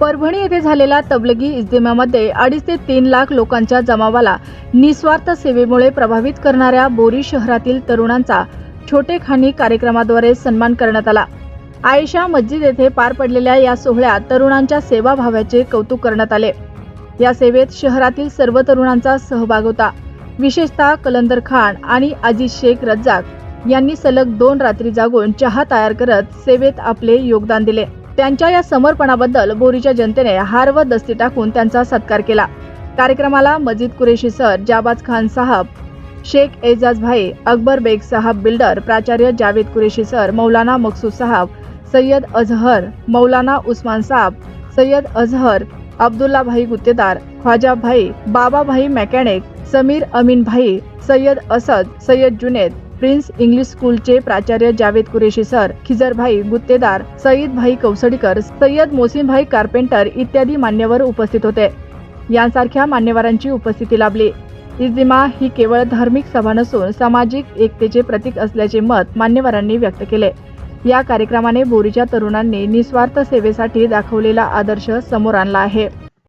परभणी येथे झालेल्या तबलगी इज्तिमामध्ये अडीच ते तीन लाख लोकांच्या जमावाला निस्वार्थ सेवेमुळे प्रभावित करणाऱ्या बोरी शहरातील तरुणांचा छोटेखानी कार्यक्रमाद्वारे सन्मान करण्यात आला. आयशा मस्जिद येथे पार पडलेल्या या सोहळ्यात तरुणांच्या सेवाभावाचे कौतुक करण्यात आले. या सेवेत शहरातील सर्व तरुणांचा सहभाग होता. विशेषतः कलंदर खान आणि अजिज शेख रज्जाक यांनी सलग दोन रात्री जागून चहा तयार करत सेवेत आपले योगदान दिले. त्यांच्या या समर्पणाबद्दल बोरीच्या जनतेने हार व दस्ती टाकून त्यांचा सत्कार केला. कार्यक्रमाला मजीद कुरेशी सर जाबाज खान साहब शेख एजाज भाई अकबर बेग साहब बिल्डर प्राचार्य जावेद कुरेशी सर मौलाना मकसूद साहब सय्यद अजहर मौलाना उस्मान साहब सय्यद अजहर अब्दुल्ला भाई गुत्तेदार ख्वाजा भाई बाबा भाई mechanic Sameer Amin bhai Syed Asad Syed Juned Prince English स्कूलचे प्राचार्य जावेद कुरेशी सर खिजरभाई गुत्तेदार सईद भाई कौसडीकर सय्यद मोसिनभाई कार्पेंटर इत्यादी मान्यवर उपस्थित होते. यांसारख्या मान्यवरांची उपस्थिती लाभली. इजिमा ही केवळ धार्मिक सभा नसून सामाजिक एकतेचे प्रतीक असल्याचे मत मान्यवरांनी व्यक्त केले. या कार्यक्रमाने बोरीच्या तरुणांनी निस्वार्थ सेवेसाठी दाखवलेला आदर्श समोर आणला आहे.